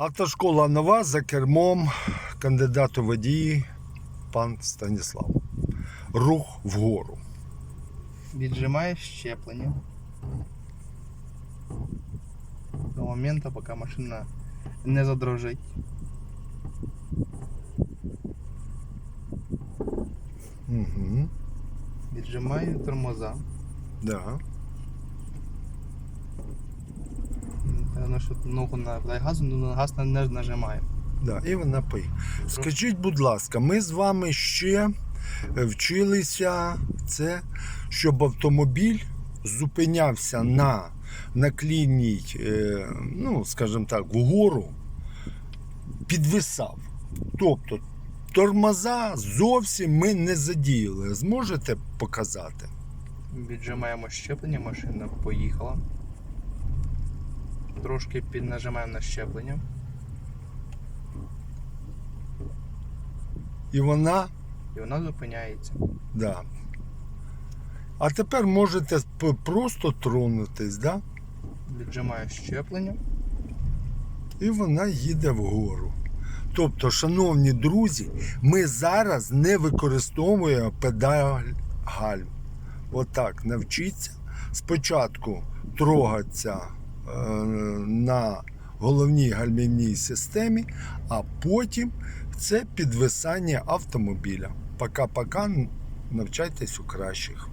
Автошкола нова за кермом кандидату водії пан Станіслав. Рух вгору. Віджимаєш щеплення. До моменту, поки машина не задрожить. Угу. Віджимаю тормоза. Да. Певно, що ногу на газу, але на газ не нажимаю. Да, і вона поїхала. Скажіть, будь ласка, ми з вами ще е, вчилися це, щоб автомобіль зупинявся на наклінній, е, ну, скажімо так, вгору, підвисав. Тобто тормоза зовсім ми не задіяли. Зможете показати? Віджимаємо щеплення, машина поїхала. Трошки піднажимаємо на щеплення. І вона І вона зупиняється. Да. А тепер можете просто тронутись, да? Віджимаю щеплення. і вона їде вгору. Тобто, шановні друзі, ми зараз не використовуємо педаль гальм. Отак, навчіться спочатку трогатися е, на головній гальмівній системі, а потім це підвисання автомобіля. Пока-пока навчайтесь у кращих.